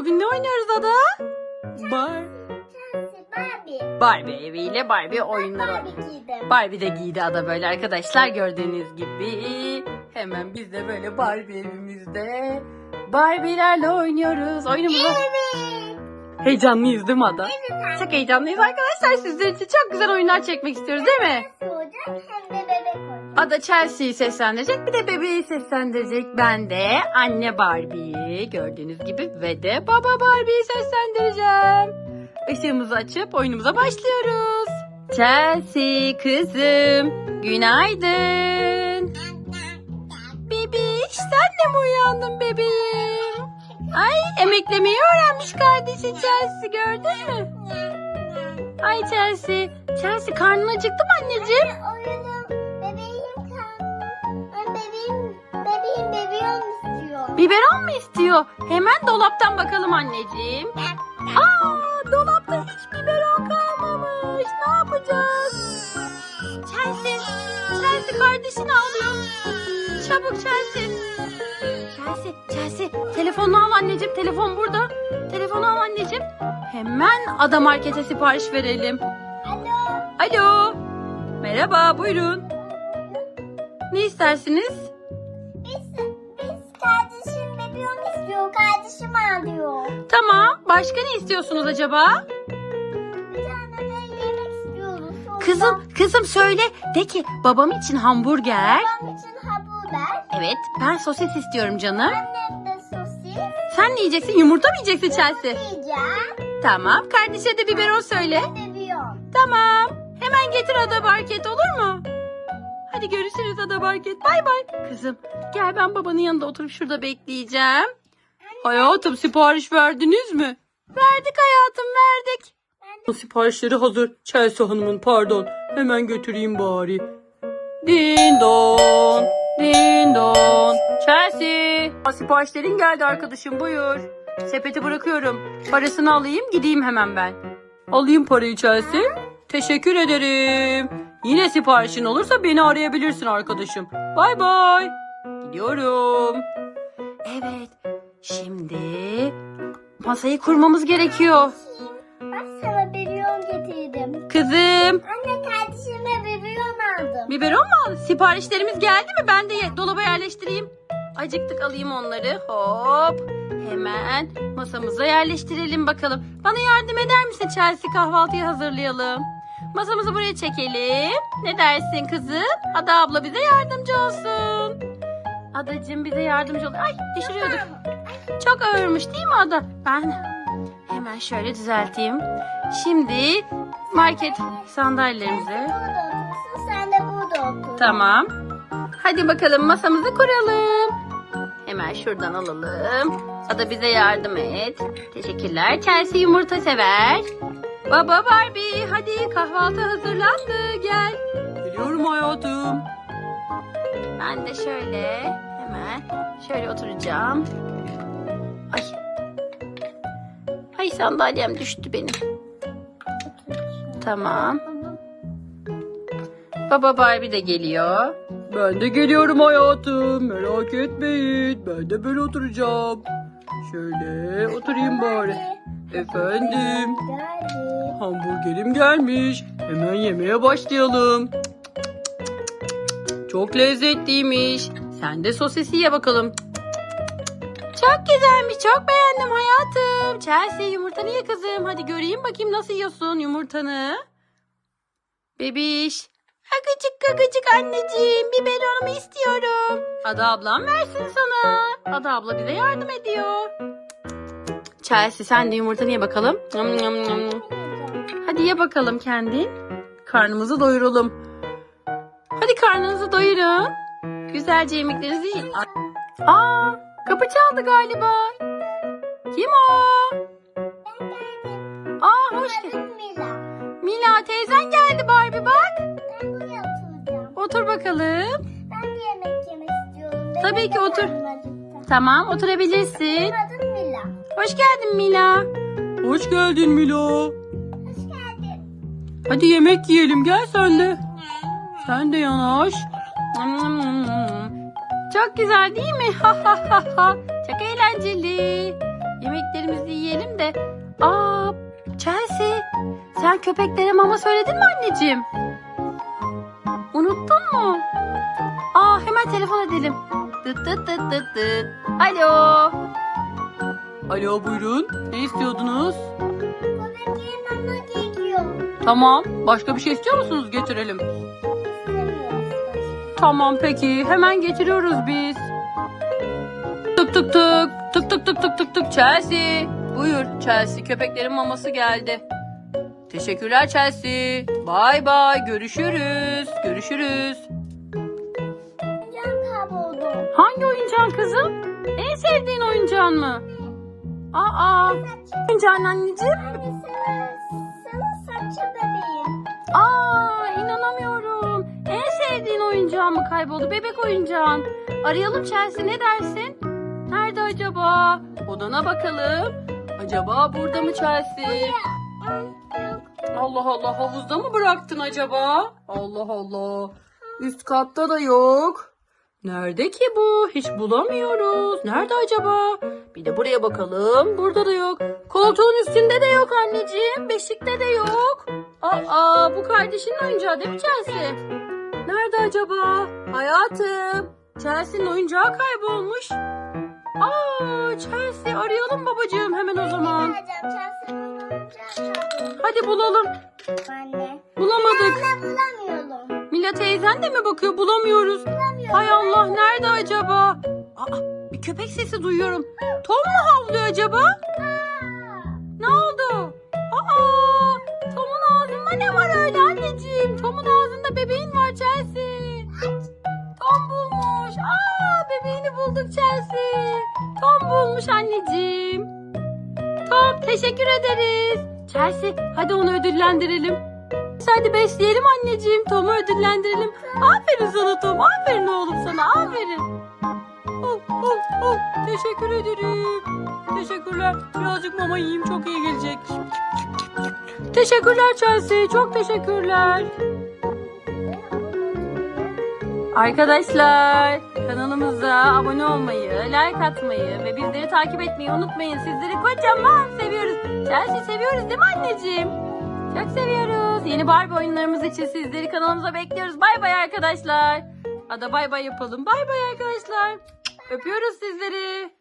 Bugün ne oynuyoruz Ada? Bar Barbie. Barbie eviyle Barbie oyunları Barbie oynuyoruz. giydim. Barbie de giydi Ada böyle arkadaşlar gördüğünüz gibi. Hemen biz de böyle Barbie evimizde Barbie'lerle oynuyoruz. Oyunumuza Evet. heyecanlıyız değil mi Ada? Evet. Çok heyecanlıyız arkadaşlar. Sizler için çok güzel oyunlar çekmek istiyoruz değil mi? Hem de olacak. Ada Chelsea'yi seslendirecek bir de bebeği seslendirecek. Ben de anne Barbie'yi gördüğünüz gibi ve de baba Barbie'yi seslendireceğim. Işığımızı açıp oyunumuza başlıyoruz. Chelsea kızım günaydın. Bebiş sen de mi uyandın bebeğim? Ay emeklemeyi öğrenmiş kardeşi Chelsea gördün mü? Ay Chelsea. Chelsea karnın acıktı mı anneciğim? Ben bebeğim, bebeğim bebeğim istiyor. Biberon mu istiyor? Hemen dolaptan bakalım anneciğim. Aa, dolapta hiç biberon kalmamış. Ne yapacağız? Chelsea, Chelsea kardeşini alıyor. Çabuk Chelsea. Chelsea, Chelsea. Telefonunu al anneciğim. Telefon burada. Telefonu al anneciğim. Hemen Ada Market'e sipariş verelim. Alo. Alo. Merhaba, buyurun. Ne istersiniz? Biz, biz kardeşim bebeğim istiyor. Kardeşim ağlıyor. Tamam. Başka ne istiyorsunuz acaba? Bir tane de yemek istiyoruz. Sonra Kızım, kızım söyle. De ki babam için hamburger. Babam için hamburger. Evet, ben sosis istiyorum canım. Annem de sosis. Sen ne yiyeceksin? Yumurta mı yiyeceksin Chelsea? Yiyeceğim. Tamam. Kardeşe de biberon söyle. Bebeğim. Tamam. Hemen getir Ada Market olur mu? Hadi görüşürüz Ada Market. Bay bay. Kızım gel ben babanın yanında oturup şurada bekleyeceğim. Hayatım sipariş verdiniz mi? Verdik hayatım verdik. Siparişleri hazır. Chelsea Hanım'ın pardon. Hemen götüreyim bari. Din don. Din don. Chelsea. Siparişlerin geldi arkadaşım buyur. Sepeti bırakıyorum. Parasını alayım gideyim hemen ben. Alayım parayı Chelsea. Teşekkür ederim. Yine siparişin olursa beni arayabilirsin arkadaşım. Bay bay. Gidiyorum. Evet. Şimdi masayı kurmamız gerekiyor. Bak sana bebeğim getirdim. Kızım. Anne kardeşime bebeğim aldım. Biberon mu aldın? Siparişlerimiz geldi mi? Ben de ye- dolaba yerleştireyim. Acıktık alayım onları. Hop. Hemen masamıza yerleştirelim bakalım. Bana yardım eder misin Chelsea kahvaltıyı hazırlayalım. Masamızı buraya çekelim. Ne dersin kızım? Ada abla bize yardımcı olsun. Adacığım bize yardımcı ol. Ay düşürüyorduk. Çok ağırmış değil mi Ada? Ben hemen şöyle düzelteyim. Şimdi market sandalyelerimizi sen de burada otur. Tamam. Hadi bakalım masamızı kuralım. Hemen şuradan alalım. Ada bize yardım et. Teşekkürler. Chelsea yumurta sever. Baba Barbie hadi kahvaltı hazırlandı gel. Geliyorum hayatım. Ben de şöyle hemen şöyle oturacağım. Ay. Ay sandalyem düştü benim. Tamam. Baba Barbie de geliyor. Ben de geliyorum hayatım. Merak etmeyin. Ben de böyle oturacağım. Şöyle oturayım bari. Efendim. Geldi. Hamburgerim gelmiş. Hemen yemeye başlayalım. Çok lezzetliymiş. Sen de sosisi ye bakalım. Çok güzelmiş. Çok beğendim hayatım. Chelsea yumurtanı ye kızım. Hadi göreyim bakayım nasıl yiyorsun yumurtanı. Bebiş. Agıcık agıcık anneciğim. Biberonumu istiyorum. Ada ablam versin sana. Ada abla bize yardım ediyor. Chelsea sen de yumurtanı ye bakalım. Yum, yum, yum. Hadi ye bakalım kendin. Karnımızı doyuralım. Hadi karnınızı doyurun. Güzelce yemeklerinizi yiyin. Aa, kapı çaldı galiba. Kim o? Aa, hoş geldin. Mila. Mila teyzen geldi Barbie bak. Ben buraya oturacağım. Otur bakalım. Ben de yemek yemek istiyorum. Benim Tabii ki de otur. karnım acıktı. Tamam oturabilirsin. Benim adım Mila. Hoş geldin Mila. Hoş geldin Mila. Hadi yemek yiyelim gel sen de. Sen de yanaş. Çok güzel değil mi? Çok eğlenceli. Yemeklerimizi yiyelim de. Aa Chelsea sen köpeklere mama söyledin mi anneciğim? Unuttun mu? Aa hemen telefon edelim. Dıt dıt dıt dıt dıt. Alo. Alo buyurun. Ne istiyordunuz? Tamam. Başka bir şey istiyor musunuz? Getirelim. Tamam peki. Hemen getiriyoruz biz. Tık tık tık. Tık tık tık tık tık tık. Chelsea. Buyur Chelsea. Köpeklerin maması geldi. Teşekkürler Chelsea. Bay bay. Görüşürüz. Görüşürüz. Hangi oyuncağın kızım? En sevdiğin oyuncağın mı? Aa. Oyuncağın anneciğim. Kayboldu? Bebek oyuncağın. Arayalım Chelsea ne dersin? Nerede acaba? Odana bakalım. Acaba burada mı Chelsea? Allah Allah havuzda mı bıraktın acaba? Allah Allah. Üst katta da yok. Nerede ki bu? Hiç bulamıyoruz. Nerede acaba? Bir de buraya bakalım. Burada da yok. Koltuğun üstünde de yok anneciğim. Beşikte de yok. Aa bu kardeşinin oyuncağı değil mi Chelsea? Nerede acaba? Hayatım. Chelsea'nin oyuncağı kaybolmuş. Aa Chelsea arayalım babacığım hemen o zaman. Hadi bulalım. Anne. Bulamadık. Ben bulamıyorum. Mila teyzen de mi bakıyor? Bulamıyoruz. Bulamıyorum. Hay Allah nerede acaba? Aa, bir köpek sesi duyuyorum. Tom mu havlıyor acaba? Tom bulmuş anneciğim. Tom teşekkür ederiz. Chelsea hadi onu ödüllendirelim. Hadi besleyelim anneciğim. Tom'u ödüllendirelim. Aferin sana Tom. Aferin oğlum sana. Aferin. Oh, oh, oh. Teşekkür ederim. Teşekkürler. Birazcık mama yiyeyim. Çok iyi gelecek. Teşekkürler Chelsea. Çok teşekkürler. Arkadaşlar kanalımıza abone olmayı, like atmayı ve bizleri takip etmeyi unutmayın. Sizleri kocaman seviyoruz. Chelsea seviyoruz değil mi anneciğim? Çok seviyoruz. Yeni Barbie oyunlarımız için sizleri kanalımıza bekliyoruz. Bay bay arkadaşlar. Hadi bay bay yapalım. Bay bay arkadaşlar. Öpüyoruz sizleri.